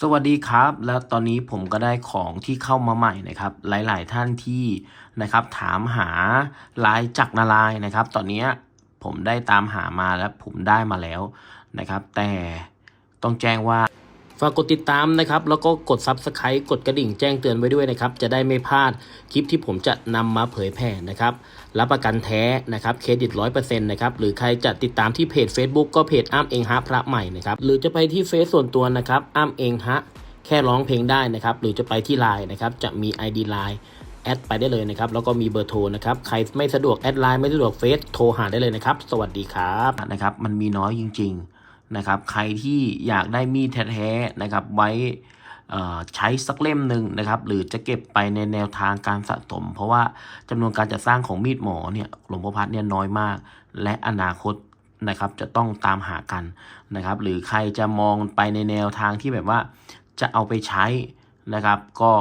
สวัสดีครับ แล้วตอนนี้ผมก็ได้ของที่เข้ามาใหม่นะครับ หลาย ๆ ท่านที่นะครับถามหาลายจักรนาลายนะครับ ตอนนี้ผมได้ตามหามาและผมได้มาแล้วนะครับ แต่ต้องแจ้งว่า ฝากกดติดตามนะครับ แล้วก็กด Subscribe กดกระดิ่งแจ้งเตือนไว้ด้วยนะครับ จะได้ไม่พลาดคลิปที่ผมจะนำมาเผยแผ่นะครับ รับประกันแท้นะครับเครดิตร้อยเปอร์เซ็นต์นะครับ หรือใครจะติดตามที่เพจ Facebook ก็เพจอ้ามเองฮะพระใหม่นะครับ หรือจะไปที่เฟซส่วนตัวนะครับอ้ามเองฮะแค่ร้องเพลงได้นะครับ หรือจะไปที่ไลน์นะครับ จะมี ID ไลน์แอดไปได้เลยนะครับ แล้วก็มีเบอร์โทรนะครับ ใครไม่สะดวกแอดไลน์ไม่สะดวกเฟซโทรหาได้เลยนะครับ สวัสดีครับนะครับ มันมีน้อยจริง ๆ นะครับ ใครที่อยากได้มีดแท้ๆนะครับไว้ใช้สักเล่มหนึ่งนะครับ หรือจะเก็บไปในแนวทางการสะสม เพราะว่าจำนวนการจัดสร้างของมีดหมอเนี่ยหลวงพ่อพัดเนี่ยน้อยมาก และอนาคตนะครับจะต้องตามหากันนะครับ หรือใครจะมองไปในแนวทางที่แบบว่าจะเอาไปใช้นะครับ ก็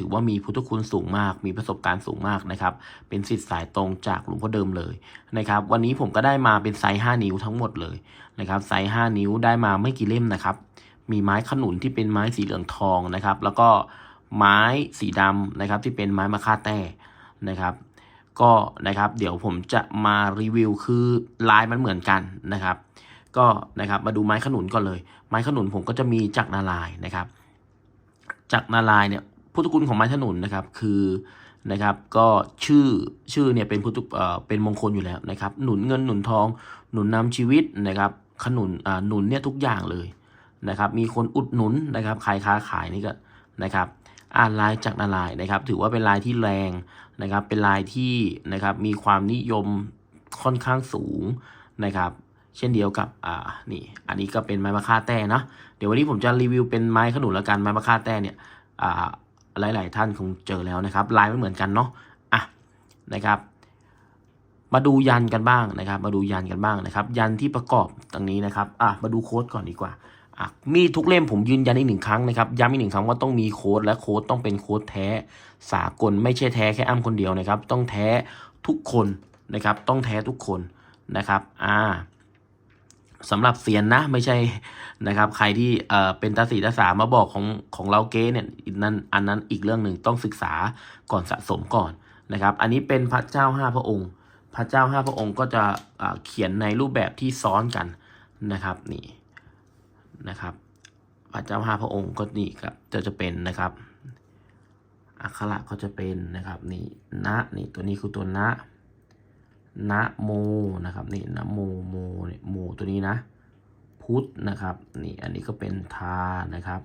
ถือว่ามีพุทธคุณสูงมาก มีประสบการณ์สูงมากนะครับ เป็นสิทธิ์สายตรงจากหลวงพ่อเดิมเลยนะครับ วันนี้ผมก็ได้มาเป็นไซส์5นิ้วทั้งหมดเลยนะครับไซส์5นิ้วได้มาไม่กี่เล่มนะครับ มีไม้ขนุนที่เป็นไม้สีเหลืองทองนะครับ แล้วก็ไม้สีดำนะครับ ที่เป็นไม้มะค่าแต้นะครับ ก็นะครับเดี๋ยวผมจะมารีวิวคือลายมันเหมือนกันนะครับ ก็นะครับมาดูไม้ขนุนก่อนเลย ไม้ขนุนผมก็จะมีจักรนาลายนะครับจักรนาลายเนี่ย พุทธคุณของไม้ขนุนนะครับคือนะครับก็ชื่อชื่อเนี่ยเป็นพุทธเป็นมงคลอยู่แล้วนะครับหนุนเงินหนุนทอง หนุนนำชีวิตนะครับขนุนอ่าหนุนเนี่ยทุกอย่างเลยนะครับมีคนอุดหนุนนะครับใครค้าขายนี่ก็นะครับอ่านลายจากรนาลายนะครับ ถือว่าเป็นลายที่แรงนะครับเป็นลายที่นะครับมีความนิยมค่อนข้างสูงนะครับเช่นเดียวกับ อ่า นี่ อันนี้ก็เป็นไม้มะค่าแต้นะ เดี๋ยววันนี้ผมจะรีวิวเป็นไม้ขนุนละกัน ไม้มะค่าแต้เนี่ย อ่า หลาย ๆ ท่านคงเจอแล้วนะครับลายไม่เหมือนกันเนาะอะนะครับ มาดูยันกันบ้างนะครับ มาดูยันกันบ้างนะครับ ยันที่ประกอบตรงนี้นะครับอะมาดูโค้ดก่อนดีกว่าอะมีทุกเล่มผมยืนยันอีกหนึ่งครั้งนะครับย้ำอีกหนึ่งครั้งว่าต้องมีโค้ดและโค้ดต้องเป็นโค้ดแท้สากลไม่ใช่แท้แค่อ้ำคนเดียวนะครับ ต้องแท้ทุกคนนะครับ ต้องแท้ทุกคนนะครับ อ่า สำหรับเสียนนะไม่ใช่นะครับ ใครที่เอ่อเป็นตาสีตาสามาบอกของของเราเก๊เนี่ยนั่นอันนั้นอีกเรื่องหนึ่งต้องศึกษาก่อนสะสมก่อนนะครับ อันนี้เป็นพระเจ้าห้าพระองค์ พระเจ้าห้าพระองค์ก็จะเขียนในรูปแบบที่ซ้อนกันนะครับนี่นะครับ พระเจ้าห้าพระองค์ก็นี่ครับจะจะเป็นนะครับอักขระก็จะเป็นนะครับนี่นะนี่ตัวนี้คือตัวนะ นะโมนะครับนี่นะโมโมเนี่ยโมตัวนี้นะ พุทธนะครับนี่อันนี้ก็เป็นทานะครับ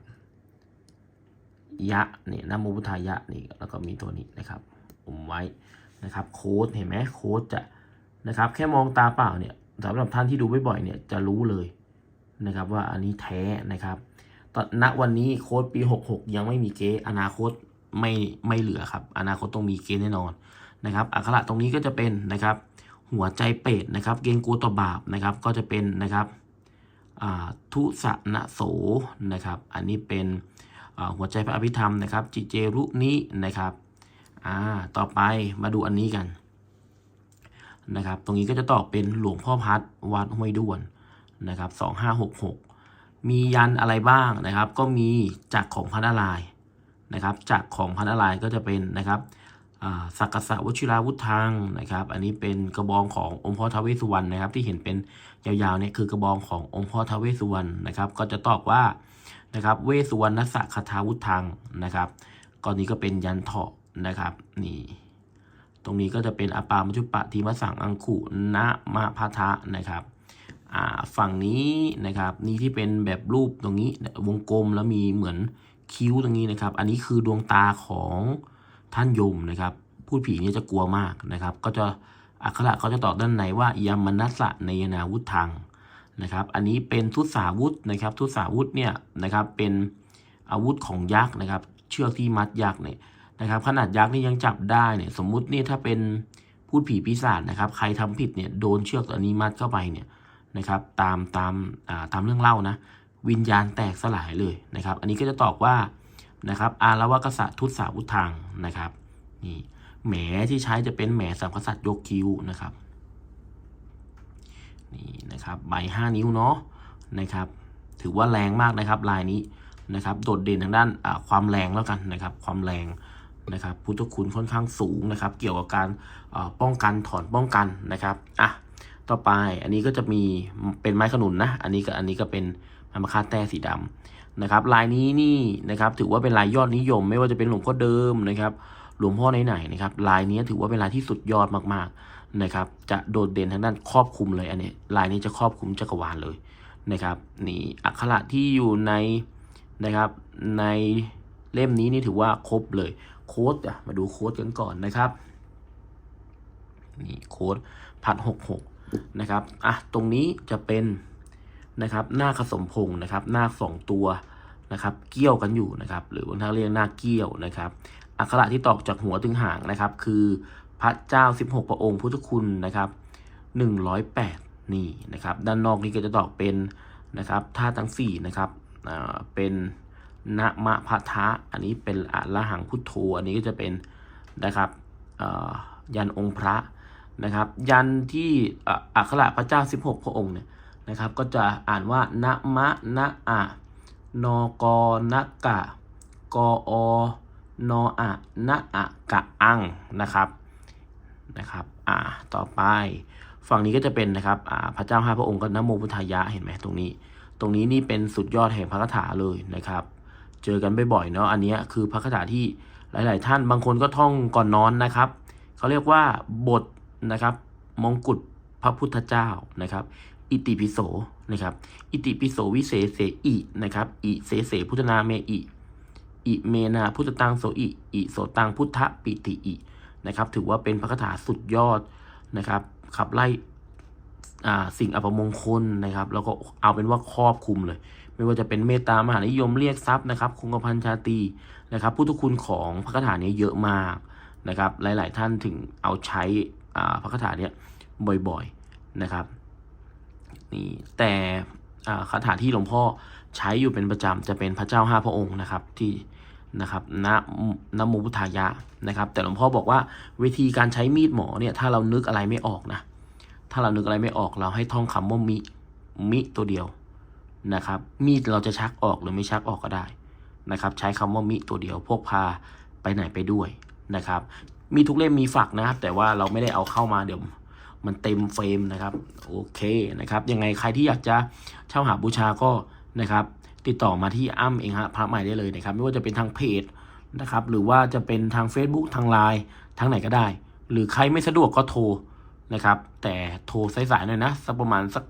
ยะนี่นะโมพุทธายะนี่แล้วก็มีตัวนี้นะครับผมไว้นะครับโค้ดเห็นไหมโค้ดจะนะครับ แค่มองตาเปล่าเนี่ยสำหรับท่านที่ดูบ่อยๆเนี่ยจะรู้เลยนะครับว่าอันนี้แท้นะครับตอนณวันนี้โค้ดปี 66 ยังไม่มีเกณฑ์อนาคตไม่ไม่เหลือครับ อนาคตต้องมีเกณฑ์แน่นอน นะครับอักขระตรงนี้ก็จะเป็นนะครับหัวใจเป็ดนะครับเกงกลัวต่อบาปนะครับก็จะเป็นนะครับทุสนะโสนะครับอันนี้เป็นหัวใจพระอภิธรรมนะครับจิเจรุนินะครับต่อไปมาดูอันนี้กันนะครับตรงนี้ก็จะตอบเป็นหลวงพ่อพัดวัดห้วยด้วนนะครับสองห้าหกหกมียันอะไรบ้างนะครับ ก็มีจากของพระนารายนะครับจากของพระนารายก็จะเป็นนะครับ สักกะสะวชิราวุธังนะครับ อันนี้เป็นกระบองขององค์พ่อทาเวสุวรรณนะครับ ที่เห็นเป็นยาวๆเนี่ยคือกระบองขององค์พ่อทาเวสุวรรณนะครับ ก็จะตอบว่านะครับเวสุวรรณสักคทาวุธังนะครับก้อนนี้ก็เป็นยันเถาะนะครับนี่ตรงนี้ก็จะเป็นอปามัจุปะทีมสังอังคุนะมะพะทะนะครับฝั่งนี้นะครับนี่ที่เป็นแบบรูปตรงนี้วงกลมแล้วมีเหมือนคิ้วตรงนี้นะครับ อันนี้คือดวงตาของ ท่านยมนะครับพูดผีเนี่ยจะกลัวมากนะครับ ก็จะอักขระเขาจะตอบด้านในว่ายามันัสสะในยนาวุธังนะครับ อันนี้เป็นทุสาวุธนะครับ ทุสาวุธเนี่ยนะครับเป็นอาวุธของยักษ์นะครับ เชือกที่มัดยักษ์เนี่ยนะครับ ขนาดยักษ์นี่ยังจับได้เนี่ย สมมุตินี่ถ้าเป็นพูดผีปีศาจนะครับ ใครทำผิดเนี่ยโดนเชือกตัวนี้มัดเข้าไปเนี่ยนะครับ ตามตามอ่าตามเรื่องเล่านะ วิญญาณแตกสลายเลยนะครับ อันนี้ก็จะตอบว่า นะครับ อารวากษัตริย์ทุตสาวุธังนะครับนี่แหมที่ใช้จะเป็นแหมสามกษัตริย์ยกคิ้วนะครับนี่นะครับใบห้านิ้วเนาะนะครับ ถือว่าแรงมากนะครับลายนี้นะครับโดดเด่นทางด้านความแรงแล้วกันนะครับ ความแรงนะครับพุทธคุณค่อนข้างสูงนะครับ เกี่ยวกับการป้องกันถอนป้องกันนะครับอะต่อไปอันนี้ก็จะมีเป็นไม้ขนุนนะ อันนี้ก็อันนี้ก็เป็นไม้มะค่าแต้สีดำ นะครับลายนี้นี่นะครับถือว่าเป็นลายยอดนิยม ไม่ว่าจะเป็นหลวงพ่อเดิมนะครับหลวงพ่อไหนๆนะครับลายนี้ถือว่าเป็นลายที่สุดยอดมากๆนะครับจะโดดเด่นทางด้านครอบคลุมเลยอันนี้ลายนี้จะครอบคลุมจักรวาลเลยนะครับนี่อักขระที่อยู่ในนะครับในเล่มนี้นี่ถือว่าครบเลยโค้ดอะมาดูโค้ดกันก่อนนะครับนี่โค้ดพัดหกหกนะครับอะตรงนี้จะเป็น นะครับหน้าคสมพงนะครับหน้าสองตัวนะครับเกี่ยวกันอยู่นะครับ หรือบางท่านเรียกหน้าเกี่ยวนะครับ อักขระที่ตอกจากหัวถึงหางนะครับ คือพระเจ้า 16 พระองค์พุทธคุณนะครับ 108 นี่นะครับ ด้านนอกนี้ก็จะตอกเป็นนะครับท่าทั้ง4นะครับเป็นนะมะพะทะ อันนี้เป็นอะละหังพุทโธ อันนี้ก็จะเป็นนะครับยันองค์พระนะครับ ยันที่อักขระพระเจ้า 16 พระองค์เนี่ย นะครับ ก็จะอ่านว่านะมะนะอะนกนะกะกออนออะนะอะกะอังนะครับนะครับอ่าต่อไป ฝั่งนี้ก็จะเป็นนะครับอ่าพระเจ้าห้าพระองค์ก็นะโมพุทธายะเห็นไหมตรงนี้ ตรงนี้นี่เป็นสุดยอดแห่งพระคาถาเลยนะครับ เจอกันบ่อยๆเนาะอันนี้คือพระคาถาที่หลาย ๆ ท่านบางคนก็ท่องก่อนนอนนะครับเขาเรียกว่าบทนะครับมงกุฎพระพุทธเจ้านะครับ อิติปิโสนะครับ อิติปิโสวิเศษเสอินะครับอิเสเสพุทธนาเมอิอิเมนาพุทธตังโสอิอิโสตังพุทธปิติอินะครับ ถือว่าเป็นพระคาถาสุดยอดนะครับ ขับไล่สิ่งอัปมงคลนะครับ แล้วก็เอาเป็นว่าครอบคลุมเลย ไม่ว่าจะเป็นเมตตามหานิยมเรียกทรัพย์นะครับ คงกระพันชาตีนะครับพุทธคุณของพระคาถาเนี้เยอะมากนะครับ หลาย ๆ ท่านถึงเอาใช้พระคาถาเนี้ยบ่อย ๆ นะครับ นี่แต่คาถาที่หลวงพ่อใช้อยู่เป็นประจำจะเป็นพระเจ้าห้าพระองค์นะครับที่นะครับนะนะโมพุทธายะนะครับ แต่หลวงพ่อบอกว่าวิธีการใช้มีดหมอเนี่ยถ้าเรานึกอะไรไม่ออกนะถ้าเรานึกอะไรไม่ออกเราให้ท่องคำว่ามิมิตัวเดียวนะครับ มีดเราจะชักออกหรือไม่ชักออกก็ได้นะครับ ใช้คำว่ามิตัวเดียวพกพาไปไหนไปด้วยนะครับ มีทุกเล่มมีฝักนะครับ แต่ว่าเราไม่ได้เอาเข้ามาเดี๋ยว มันเต็มเฟรมนะครับโอเคนะครับยังไงใครที่อยากจะเช่าหาบูชาก็นะครับติดต่อมาที่อ้ำเองฮะพระใหม่ได้เลยนะครับ ไม่ว่าจะเป็นทางเพจนะครับหรือว่าจะเป็นทาง Facebook ทางไลน์ทางไหนก็ได้ หรือใครไม่สะดวกก็โทรนะครับ แต่โทรสายๆหน่อยนะสักประมาณสัก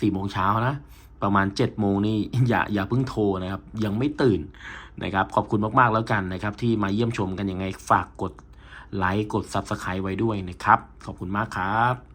สี่โมงเช้านะประมาณ7จ็ดโมงนี่อย่าอย่าเพิ่งโทรนะครับ ยังไม่ตื่นนะครับ ขอบคุณมากๆแล้วกันนะครับ ที่มาเยี่ยมชมกันยังไงฝากกดไลค์กด Subscribe ไว้ด้วยนะครับ ขอบคุณมากครับ